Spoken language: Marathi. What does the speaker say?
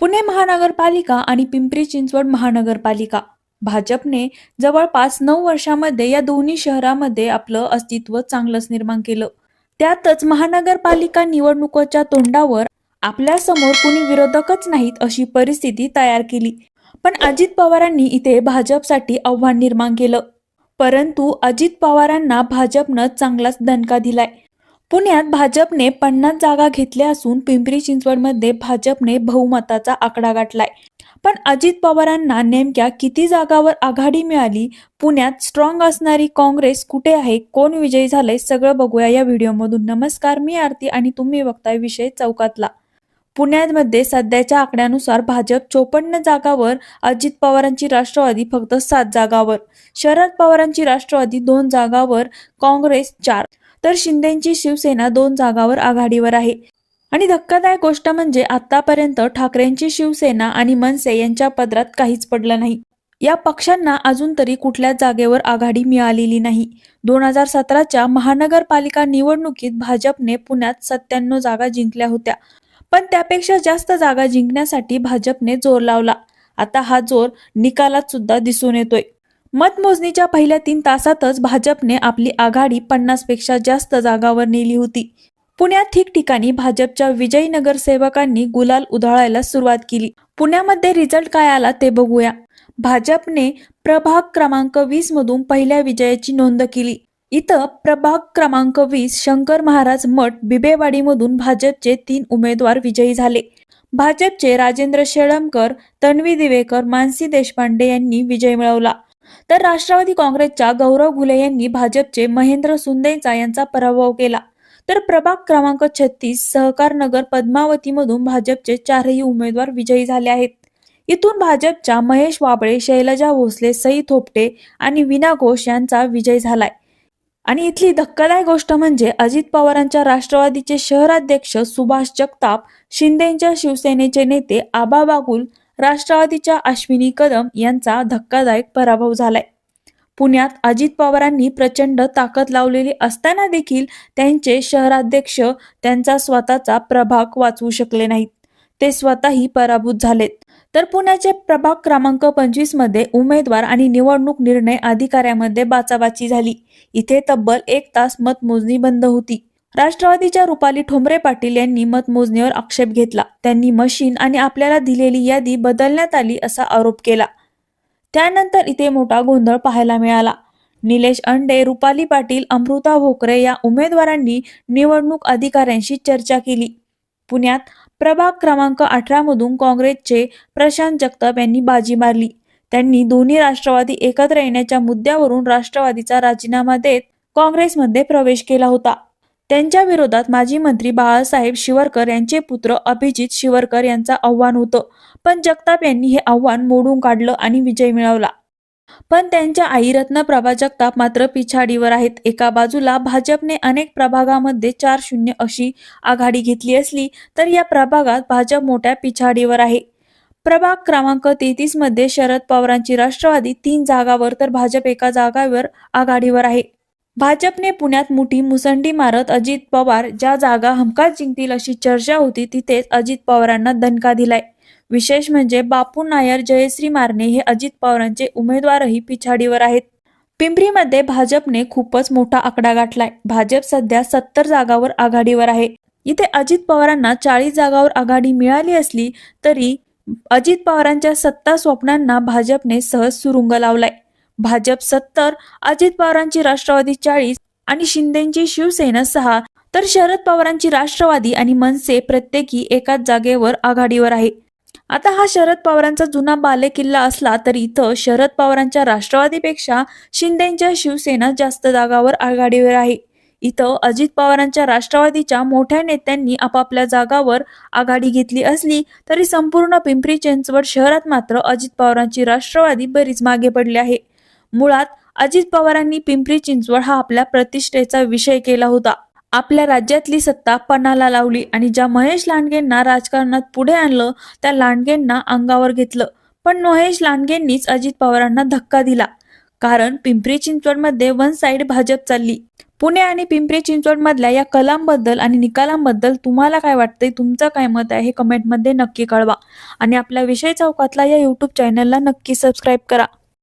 पुणे महानगरपालिका आणि पिंपरी चिंचवड महानगरपालिका. भाजपने जवळपास नऊ वर्षामध्ये या दोन्ही शहरामध्ये आपलं अस्तित्व चांगलंच निर्माण केलं. त्यातच महानगरपालिका निवडणुकीच्या तोंडावर आपल्यासमोर कुणी विरोधकच नाहीत अशी परिस्थिती तयार केली. पण अजित पवारांनी इथे भाजपसाठी आव्हान निर्माण केलं. परंतु अजित पवारांना भाजपनं चांगलाच दणका दिलाय. पुण्यात भाजपने पन्नास जागा घेतल्या असून पिंपरी चिंचवडमध्ये भाजपने बहुमताचा आकडा गाठलाय. पण अजित पवारांना नेमक्या किती जागावर आघाडी मिळाली? पुण्यात स्ट्रॉंग असणारी काँग्रेस कुठे आहे? कोण विजयी झालंय? सगळं बघूया या व्हिडिओमधून. नमस्कार मी आरती आणि तुम्ही बघताय विषय चौकातला. पुण्यामध्ये सध्याच्या आकड्यानुसार भाजप चोपन्न जागावर अजित पवारांची राष्ट्रवादी फक्त सात जागावर. शरद पवारांची राष्ट्रवादी दोन जागावर काँग्रेस चार. तर शिंदेची शिवसेना दोन जागावर आघाडीवर आहे. आणि धक्कादायक गोष्ट म्हणजे आतापर्यंत ठाकरेंची शिवसेना आणि मनसे यांच्या पदरात काहीच पडलं नाही. या पक्षांना अजून तरी कुठल्याच जागेवर आघाडी मिळालेली नाही. दोन हजार सतराच्या महानगरपालिका निवडणुकीत भाजपने पुण्यात सत्त्याण्णव जागा जिंकल्या होत्या. पण त्यापेक्षा जास्त जागा जिंकण्यासाठी भाजपने जोर लावला. आता हा जोर निकालात सुद्धा दिसून येतोय. मतमोजणीच्या पहिल्या तीन तासातच भाजपने आपली आघाडी पन्नासपेक्षा जास्त जागावर नेली होती. पुण्यात ठिकठिकाणी भाजपच्या विजयी नगरसेवकांनी गुलाल उधळायला सुरुवात केली. पुण्यामध्ये रिझल्ट काय आला ते बघूया. भाजपने प्रभाग क्रमांक वीस मधून पहिल्या विजयाची नोंद केली. इथं प्रभाग क्रमांक वीस शंकर महाराज मठ बिबेवाडीमधून भाजपचे तीन उमेदवार विजयी झाले. भाजपचे राजेंद्र शेळमकर तन्वी दिवेकर मानसी देशपांडे यांनी विजय मिळवला. तर राष्ट्रवादी काँग्रेसच्या गौरव घुले यांनी भाजपचे महेंद्र सुंदेचा यांचा पराभव केला. तर प्रभाग क्रमांक छत्तीस सहकार नगर पद्मावतीमधून भाजपचे चारही उमेदवार विजयी झाले आहेत. इथून भाजपच्या महेश वाबळे शैलजा भोसले सई थोपटे आणि विना घोष यांचा विजय झालाय. आणि इथली धक्कादायक गोष्ट म्हणजे अजित पवारांच्या राष्ट्रवादीचे शहराध्यक्ष सुभाष जगताप शिंदेच्या शिवसेनेचे नेते आबा बागुल राष्ट्रवादीच्या अश्विनी कदम यांचा धक्कादायक पराभव झालाय. पुण्यात अजित पवारांनी प्रचंड ताकद लावलेली असताना देखील त्यांचे शहराध्यक्ष त्यांचा स्वतःचा प्रभाग वाचवू शकले नाहीत. ते स्वतःही पराभूत झालेत. तर पुण्याचे प्रभाग क्रमांक पंचवीसमध्ये उमेदवार आणि निवडणूक निर्णय अधिकाऱ्यामध्ये बाचाबाची झाली. इथे तब्बल एक तास मतमोजणी बंद होती. राष्ट्रवादीच्या रुपाली ठोंबरे पाटील यांनी मतमोजणीवर आक्षेप घेतला. त्यांनी मशीन आणि आपल्याला दिलेली यादी बदलण्यात आली असा आरोप केला. त्यानंतर इथे मोठा गोंधळ पाहायला मिळाला. निलेश अंडे रुपाली पाटील अमृता भोकरे या उमेदवारांनी निवडणूक अधिकाऱ्यांशी चर्चा केली. पुण्यात प्रभाग क्रमांक अठरा मधून काँग्रेसचे प्रशांत जगताप यांनी बाजी मारली. त्यांनी दोन्ही राष्ट्रवादी एकत्र येण्याच्या मुद्द्यावरून राष्ट्रवादीचा राजीनामा देत काँग्रेसमध्ये प्रवेश केला होता. त्यांच्या विरोधात माजी मंत्री बाळासाहेब शिवरकर यांचे पुत्र अभिजित शिवरकर यांचा आव्हान होतं. पण जगताप यांनी हे आव्हान मोडून काढलं आणि विजय मिळवला. पण त्यांच्या आई रत्नप्रभा जगताप मात्र पिछाडीवर आहेत. एका बाजूला भाजपने अनेक प्रभागामध्ये चार शून्य अशी आघाडी घेतली असली तर या प्रभागात भाजप मोठ्या पिछाडीवर आहे. प्रभाग क्रमांक तेहतीसमध्ये शरद पवारांची राष्ट्रवादी तीन जागावर तर भाजप एका जागावर आघाडीवर आहे. भाजपने पुण्यात मोठी मुसंडी मारत अजित पवार ज्या जागा हमखास जिंकतील अशी चर्चा होती तिथेच अजित पवारांना दणका दिलाय. विशेष म्हणजे बापू नायर जयश्री मारणे हे अजित पवारांचे उमेदवारही पिछाडीवर आहेत. पिंपरीमध्ये भाजपने खूपच मोठा आकडा गाठलाय. भाजप सध्या सत्तर जागावर आघाडीवर आहे. इथे अजित पवारांना चाळीस जागावर आघाडी मिळाली असली तरी अजित पवारांच्या सत्ता स्वप्नांना भाजपने सहज सुरुंग लावलाय. भाजप सत्तर अजित पवारांची राष्ट्रवादी चाळीस आणि शिंदेची शिवसेना सहा. तर शरद पवारांची राष्ट्रवादी आणि मनसे प्रत्येकी एकाच जागेवर आघाडीवर आहे. आता हा शरद पवारांचा जुना बालेकिल्ला असला तरी इथं शरद पवारांच्या राष्ट्रवादीपेक्षा शिंदेच्या शिवसेना जास्त जागावर आघाडीवर आहे. इथं अजित पवारांच्या राष्ट्रवादीच्या मोठ्या नेत्यांनी आपापल्या जागावर आघाडी घेतली असली तरी संपूर्ण पिंपरी चिंचवड शहरात मात्र अजित पवारांची राष्ट्रवादी बरीच मागे पडली आहे. मुळात अजित पवारांनी पिंपरी चिंचवड हा आपल्या प्रतिष्ठेचा विषय केला होता. आपल्या राज्यातली सत्ता पणाला लावली आणि ज्या महेश लांडगेंना राजकारणात पुढे आणलं त्या लांडगेंना अंगावर घेतलं. पण महेश लांडगेंनीच अजित पवारांना धक्का दिला. कारण पिंपरी चिंचवडमध्ये वन साइड भाजप चालली. पुणे आणि पिंपरी चिंचवड मधल्या या कलांबद्दल आणि निकालांबद्दल तुम्हाला काय वाटतंय? तुमचं काय मत आहे? हे कमेंटमध्ये नक्की कळवा. आणि आपल्या विषय चौकातला या यूट्यूब चॅनलला नक्की सबस्क्राईब करा.